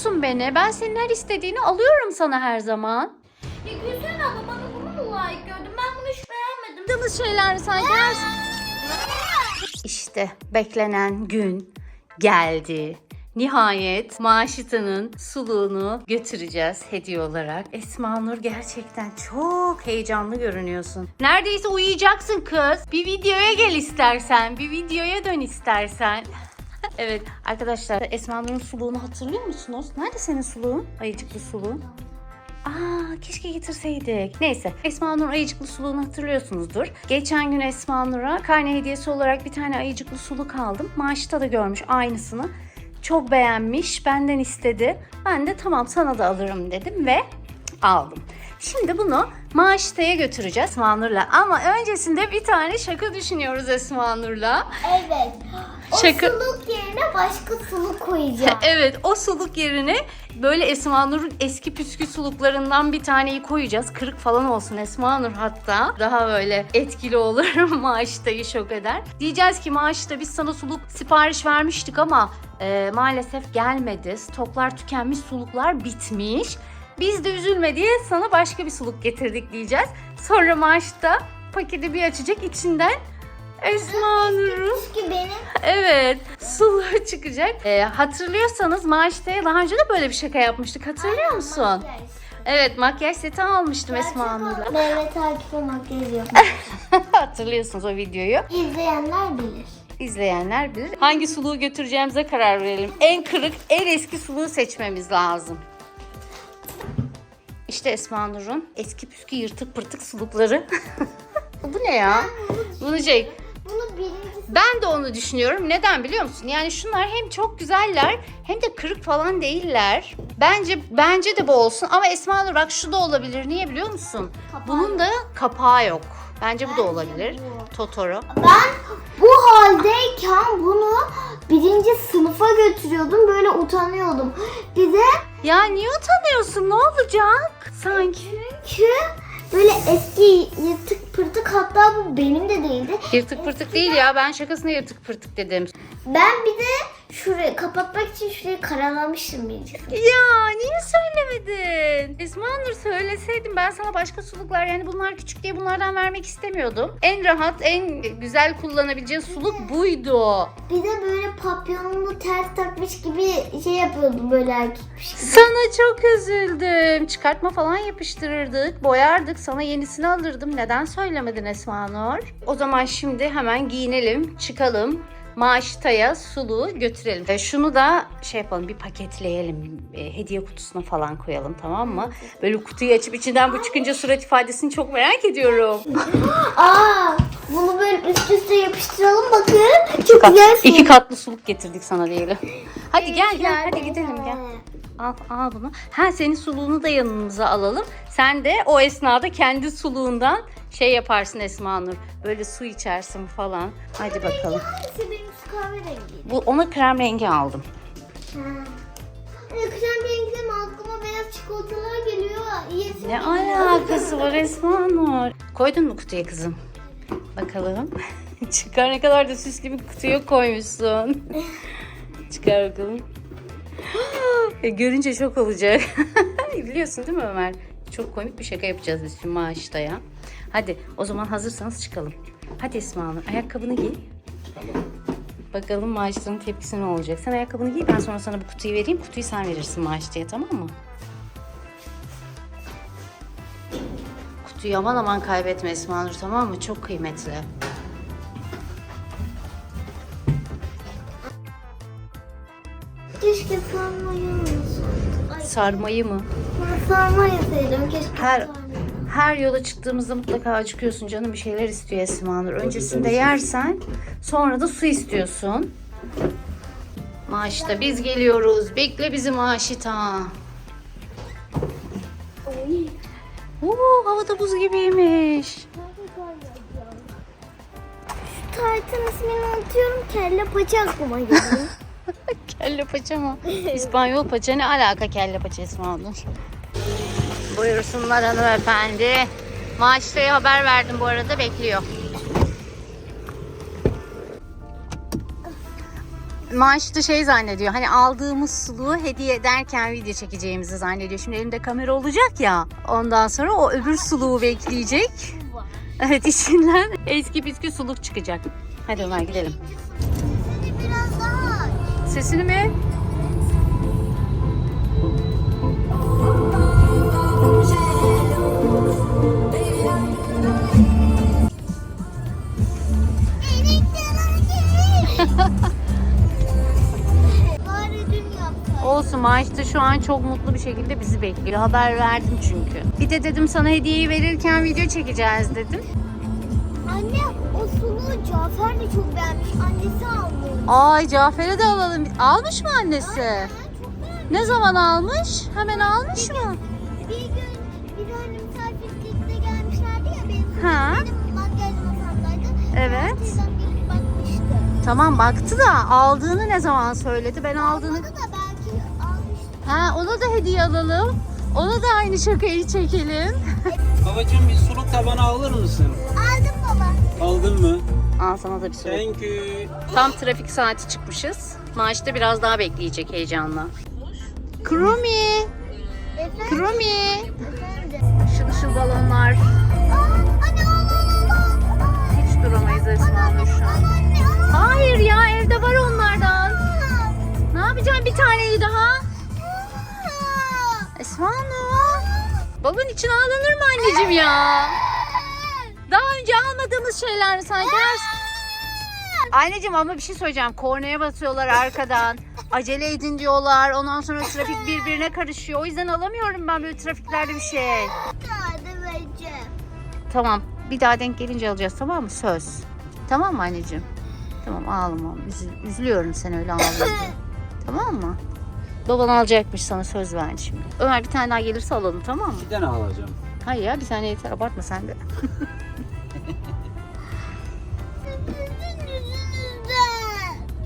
musun beni? Ben senin her istediğini alıyorum sana her zaman. Ya Gülsün abla bana bunu mu layık gördün? Ben bunu hiç beğenmedim. Yaptığımız şeyler sanki her... İşte beklenen gün geldi. Nihayet Maşita'nın suluğunu götüreceğiz hediye olarak. Esma Nur gerçekten çok heyecanlı görünüyorsun. Neredeyse uyuyacaksın kız. Bir videoya gel istersen. Bir videoya dön istersen. Evet arkadaşlar Esma Nur'un suluğunu hatırlıyor musunuz? Nerede senin suluğun? Ayıcıklı suluğun. Aa keşke getirseydik. Neyse Esma Nur ayıcıklı suluğunu hatırlıyorsunuzdur. Geçen gün Esma Nur'a karne hediyesi olarak bir tane ayıcıklı suluk aldım. Maaşta da görmüş aynısını. Çok beğenmiş, benden istedi. Ben de tamam sana da alırım dedim ve aldım. Şimdi bunu Maaşta'ya götüreceğiz Esma Nur'la. Ama öncesinde bir tane şaka düşünüyoruz Esma Nur'la. Evet. O Şaka- suluk yerine başka suluk koyacağım. Evet o suluk yerine böyle Esma Nur'un eski püskü suluklarından bir taneyi koyacağız. Kırık falan olsun Esma Nur hatta. Daha böyle etkili olur maaştayı şok eder. Diyeceğiz ki maaşta biz sana suluk sipariş vermiştik ama e, maalesef gelmedi. Stoklar tükenmiş suluklar bitmiş. Biz de üzülme diye sana başka bir suluk getirdik diyeceğiz. Sonra maaşta paketi bir açacak içinden Esma Nur'un Çünkü benim Evet, suluğu çıkacak. Ee, hatırlıyorsanız maaştaya daha önce de böyle bir şaka yapmıştık. Hatırlıyor musun? makyaj. Evet, makyaj seti almıştım Esma Nur'la. Mehmet Akif'e makyaj yok. Hatırlıyorsunuz o videoyu. İzleyenler bilir. İzleyenler bilir. Hangi suluğu götüreceğimize karar verelim. En kırık, en eski suluğu seçmemiz lazım. İşte Esma Nur'un eski püskü yırtık pırtık sulukları. Bu ne ya? Bunu şey, Bunu birinci Ben de onu düşünüyorum. Neden biliyor musun? Yani şunlar hem çok güzeller hem de kırık falan değiller. Bence bence de bu olsun ama Esma Nur bak şu da olabilir. Niye biliyor musun? Kapağı Bunun da kapağı yok. Bence bu da olabilir. bu. Totoro. Ben bu haldeyken bunu birinci sınıfa götürüyordum. Böyle utanıyordum. Bir de Ya niye utanıyorsun? Ne olacak? Sanki. çünkü böyle eski yırtık pırtık hatta bu benim de değildi. Yırtık pırtık değil ya. Ben şakasına yırtık pırtık dedim. Ben bir de şurayı kapatmak için şurayı karalamıştım sınıf. Ya niye söylemedin? Esma Nur söyleseydin ben sana başka suluklar yani bunlar küçük diye bunlardan vermek istemiyordum. En rahat, en güzel kullanabileceğin suluk buydu. Bir de böyle papyonunu ters takmış gibi şey yapıyordum böyle erkekmiş gibi. Sana çok üzüldüm. Çıkartma falan yapıştırırdık, boyardık. Sana yenisini alırdım. Neden söylemedin Esma Nur? O zaman şimdi hemen giyinelim, çıkalım. Maaştaya suluğu götürelim. E, şunu da şey yapalım bir paketleyelim. E, hediye kutusuna falan koyalım tamam mı? Böyle kutuyu açıp içinden bu çıkınca surat ifadesini çok merak ediyorum. Aa, bunu böyle üst üste yapıştıralım bakın. Çok güzel. İki katlı suluk getirdik sana diyelim. Hadi gel gel hadi gidelim gel. Al, al bunu. Ha senin suluğunu da yanımıza alalım. Sen de o esnada kendi suluğundan şey yaparsın Esma Nur. Böyle su içersin falan. Hadi bakalım. Kahverengi? Bu ona krem rengi aldım. Ha. Ee, Krem renkli mi? Aklıma beyaz çikolatalar geliyor. Yesin Ne alakası var Esma Nur? Koydun mu kutuya kızım? Bakalım. Çıkar ne kadar da süslü bir kutuya koymuşsun. Çıkar bakalım. E, Görünce şok olacak. Biliyorsun değil mi Ömer? Çok komik bir şaka yapacağız biz şimdi maaşta ya. Hadi o zaman hazırsanız çıkalım. Hadi Esma Hanım ayakkabını giy. Bakalım maaştanın tepkisi ne olacak. Sen ayakkabını giy ben sonra sana bu kutuyu vereyim. Kutuyu sen verirsin maaştaya tamam mı? Kutuyu aman aman kaybetme Esma Nur tamam mı? Çok kıymetli. Keşke sarmayı olsaydı. Ay, Sarmayı mı? ben sarma yeseydim. Keşke Her-. Her yola çıktığımızda mutlaka acıkıyorsun canım bir şeyler istiyor Esma Nur. Öncesinde yersen sonra da su istiyorsun. Maaşta biz geliyoruz. Bekle bizi maaşita. Oy. Oo, havada buz gibiymiş. Şu taytın ismini unutuyorum. Kelle paça aklıma geliyor. Kelle paça mı? İspanyol paça ne alaka kelle paça Nur? Buyursunlar hanımefendi. Maaşta'ya haber verdim bu arada bekliyor. Maaşlı şey zannediyor. Hani aldığımız suluğu hediye ederken video çekeceğimizi zannediyor. Şimdi elimde kamera olacak ya. Ondan sonra o öbür suluğu bekleyecek. Evet içinden eski püskü suluk çıkacak. Hadi Ömer gidelim. Seni biraz daha. Sesini mi? Maaşlı şu an çok mutlu bir şekilde bizi bekliyor. Haber verdim çünkü. Bir de dedim sana hediyeyi verirken video çekeceğiz dedim. Anne o suluğu Cafer de çok beğenmiş. Annesi almış. Ay Cafer'e de alalım. Almış mı annesi? Ben çok beğendim. Ne zaman almış? Hemen almış mı? Bir gün bir hani misafirlikte gelmişlerdi ya benim, Ha. benim makyaj masamdaydı. Evet. Tamam baktı da aldığını ne zaman söyledi? Ben aldığını... Almadı da. Ha ona da hediye alalım. Ona da aynı şakayı çekelim. Babacığım bir suluk tabanı alır mısın? Aldım baba. Aldın mı? Al sana da bir soru. Thank you. Tam trafik saati çıkmışız. Maaşta biraz daha bekleyecek heyecanla. Krumi? Krumi. Işıl ışıl balonlar. Hiç duramayız Esma şu an. Hayır ya evde var onlardan. Ne yapacaksın bir taneyi daha? Aa. Esma Nur. Balon için ağlanır mı anneciğim ya? Daha önce almadığımız şeyler mi sanki? Anneciğim ama bir şey söyleyeceğim. Kornaya basıyorlar arkadan. Acele edin diyorlar. Ondan sonra trafik birbirine karışıyor. O yüzden alamıyorum ben böyle trafiklerde bir şey. Tamam. Bir daha denk gelince alacağız tamam mı? Söz. Tamam mı anneciğim? Tamam ağlama. Üzü- üzülüyorum sen öyle ağlayınca. tamam mı? Baban alacakmış sana söz verdi şimdi. Ömer bir tane daha gelirse alalım tamam mı? Bir tane alacağım. Hayır ya bir tane yeter abartma sen de.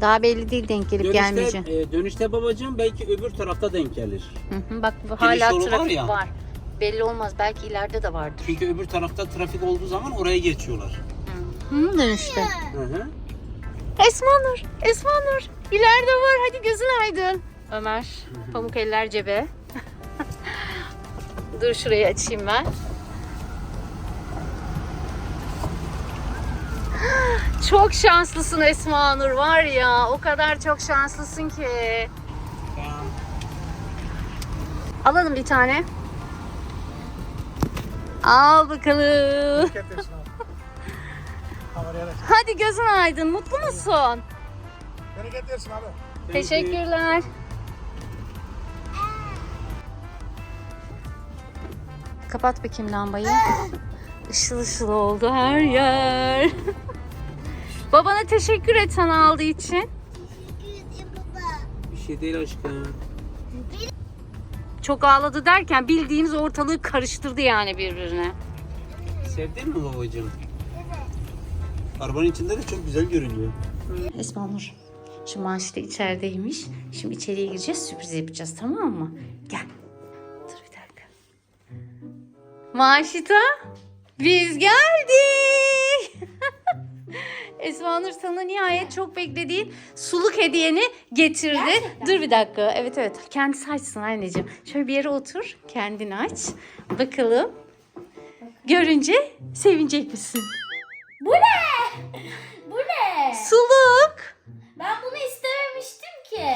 Daha belli değil denk gelip Dönüşte, gelmeyeceğim. e, dönüşte babacığım belki öbür tarafta denk gelir. Hı hı, Bak bu hala yolu var trafik ya. var. Belli olmaz belki ileride de vardır. Çünkü öbür tarafta trafik olduğu zaman oraya geçiyorlar. Hı, dönüşte. Hı hı. Esma Nur, Esma Nur. İleride var hadi gözün aydın. Ömer, pamuk eller cebe. Dur şurayı açayım ben. Çok şanslısın Esma Nur var ya. O kadar çok şanslısın ki. Alalım bir tane. Al bakalım. Hadi gözün aydın. Mutlu musun? Teşekkürler. Kapat bakayım lambayı. Işıl ışıl oldu her yer. Babana teşekkür et sana aldığı için. Teşekkür ederim baba. Bir şey değil aşkım. Çok ağladı derken bildiğimiz ortalığı karıştırdı yani birbirine. Sevdin mi babacığım? Arabanın içinde de çok güzel görünüyor. Esma Nur. Şu maaşı da içerideymiş. Şimdi içeriye gireceğiz sürpriz yapacağız tamam mı? Gel. Maaşita biz geldik. Esma Nur sana nihayet çok beklediğin suluk hediyeni getirdi. Dur bir dakika. Evet evet. Kendisi açsın anneciğim. Şöyle bir yere otur. Kendin aç. Bakalım. Görünce sevinecek misin? Bu ne? Bu ne? Suluk. Ben bunu istememiştim ki.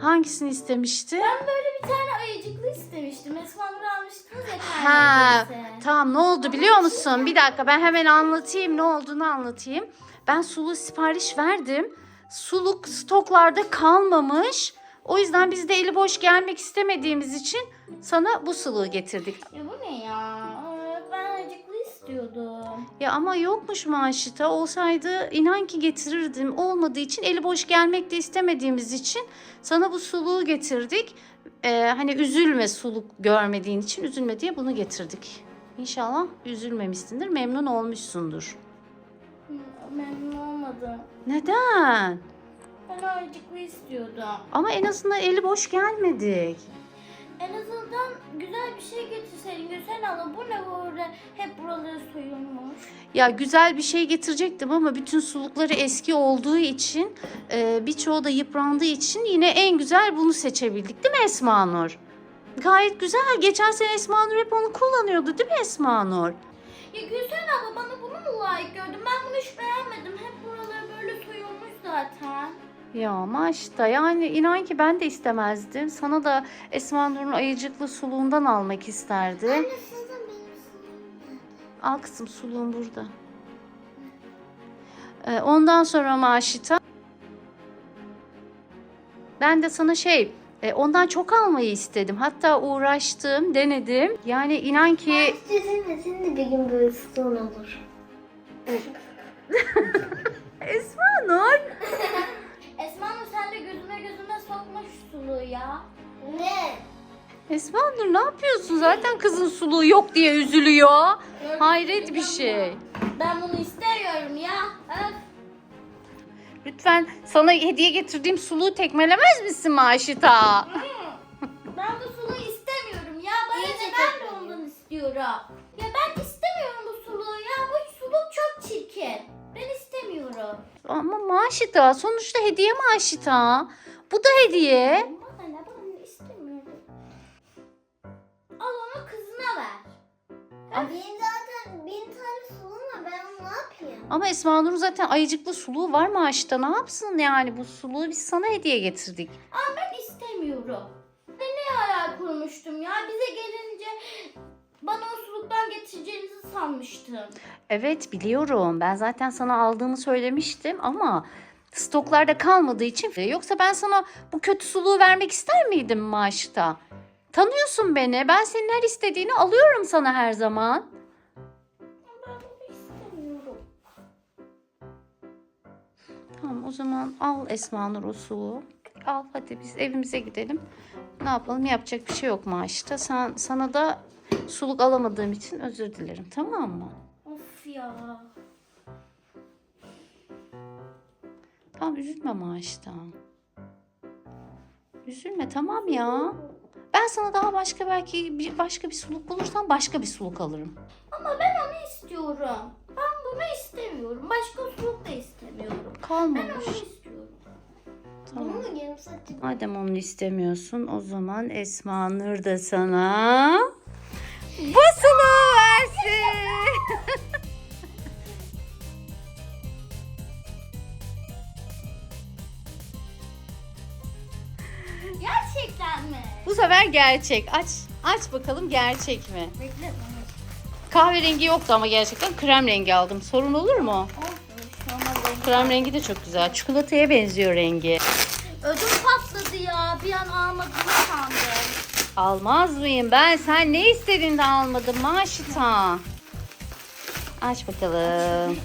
Hangisini istemişti? Ben böyle bir tane ayıcıklı istemiştim. Esma Nur almıştınız ya Ha, kendinize. tamam ne oldu biliyor musun? Bir dakika ben hemen anlatayım ne olduğunu anlatayım. Ben sulu sipariş verdim. Suluk stoklarda kalmamış. O yüzden biz de eli boş gelmek istemediğimiz için sana bu suluğu getirdik. Ya bu ne ya? İstiyordum. Ya ama yokmuş maaşita. Olsaydı inan ki getirirdim. Olmadığı için eli boş gelmek de istemediğimiz için sana bu suluğu getirdik. Ee, hani üzülme suluk görmediğin için üzülme diye bunu getirdik. İnşallah üzülmemişsindir, memnun olmuşsundur. Memnun olmadım. Neden? Ben ayıcıklı istiyordum. Ama en azından eli boş gelmedik. En azından güzel bir şey getirseydin Gülsen abla. Bu ne böyle hep buraları soyulmuş. Ya güzel bir şey getirecektim ama bütün sulukları eski olduğu için e, birçoğu da yıprandığı için yine en güzel bunu seçebildik değil mi Esma Nur? Gayet güzel. Geçen sene Esma Nur hep onu kullanıyordu değil mi Esma Nur? Ya Gülsen abla bana Ya maşta yani inan ki ben de istemezdim. Sana da Esma Nur'un ayıcıklı suluğundan almak isterdim. Anne sizin benim sınıfım. Al kızım suluğun burada. Ee, ondan sonra Maşita. Ben de sana şey e, ondan çok almayı istedim. Hatta uğraştım, denedim. Yani inan ki Sizin senin de bir gün böyle ston olur. Esma Nur. Esma Nur sen de gözüme gözüme sokma şu suluğu ya. Ne? Esma Nur ne yapıyorsun? Zaten kızın suluğu yok diye üzülüyor. Hayret bir şey. Ben bunu istemiyorum ya. Öf. Lütfen sana hediye getirdiğim suluğu tekmelemez misin Maşita? Ben bu suluğu istemiyorum ya. Bana ne ben de ondan istiyorum. Ya ben istemiyorum bu suluğu ya. Bu suluk çok çirkin. İstemiyorum. Ama Maşita sonuçta hediye Maşita. Bu da hediye. Bana ne ben istemiyorum. Al onu kızına ver. Benim zaten bin tane sulum var. Ben onu ne yapayım? Ama Esma Nur'un zaten ayıcıklı suluğu var Maşita. Ne yapsın yani bu suluğu biz sana hediye getirdik. Ama ben istemiyorum. Ben ne hayal kurmuştum ya. Bize gelince bana o suluktan getireceğinizi sanmıştım. Evet biliyorum. Ben zaten sana aldığımı söylemiştim ama stoklarda kalmadığı için. Yoksa ben sana bu kötü suluğu vermek ister miydim Maşita? Tanıyorsun beni. Ben senin her istediğini alıyorum sana her zaman. Ben bunu istemiyorum. Tamam o zaman al Esma Nur o suluğu. Al hadi biz evimize gidelim. Ne yapalım yapacak bir şey yok Maşita. Sen, sana da suluk alamadığım için özür dilerim tamam mı? Of ya. Tamam üzülme Maşita. Üzülme tamam ya. Ben sana daha başka belki bir başka bir suluk bulursam başka bir suluk alırım. Ama ben onu istiyorum. Ben bunu istemiyorum. Başka suluk da istemiyorum. Ben Kalmamış. onu istiyorum. Tamam. Bunu yarım? Madem onu istemiyorsun o zaman Esma Nur da sana bu suluğu versin. Gerçekten mi? bu sefer gerçek. Aç aç bakalım gerçek mi? Bekle. Kahverengi yoktu ama gerçekten krem rengi aldım. Sorun olur mu? Krem rengi de çok güzel. Çikolataya benziyor rengi. Ödüm patladı ya. Bir an almadığını sandım. Almaz mıyım ben? Sen ne istedin de almadın Maşita. Aç bakalım.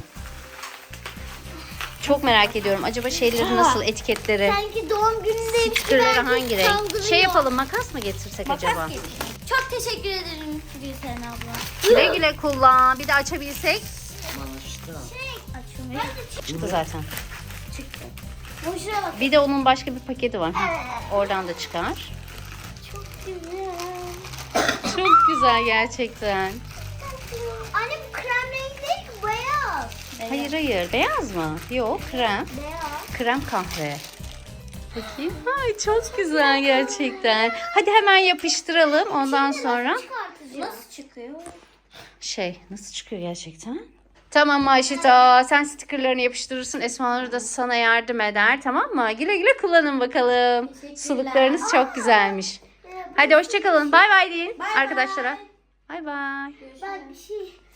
Çok merak ediyorum. Acaba şeyleri nasıl etiketleri? Sanki doğum günündeymiş gibi Stickerları herkes hangi renk? Şey yapalım makas mı getirsek acaba? Makas getireyim. Çok teşekkür ederim Gülsen abla. Güle güle kullan. Bir de açabilsek. Açılmıyor. Çıktı zaten. Çıktı. Bu şuna bak. Bir de onun başka bir paketi var. Oradan da çıkar. Çok güzel. Çok güzel gerçekten. Anne bu krem rengi değil ki beyaz. Hayır hayır. Beyaz mı? Yok krem. Beyaz. Krem kahve. Bakayım. Ay çok güzel gerçekten. Hadi hemen yapıştıralım. Ondan sonra Çıkartacağım. Nasıl çıkıyor? şey nasıl çıkıyor gerçekten? Tamam Maşita sen stickerlarını yapıştırırsın. Esma Nur da sana yardım eder tamam mı? Güle güle kullanın bakalım. Suluklarınız çok güzelmiş. Hadi hoşçakalın. Bay bay deyin Bay bay. arkadaşlara. Bay bay. Ben bir şey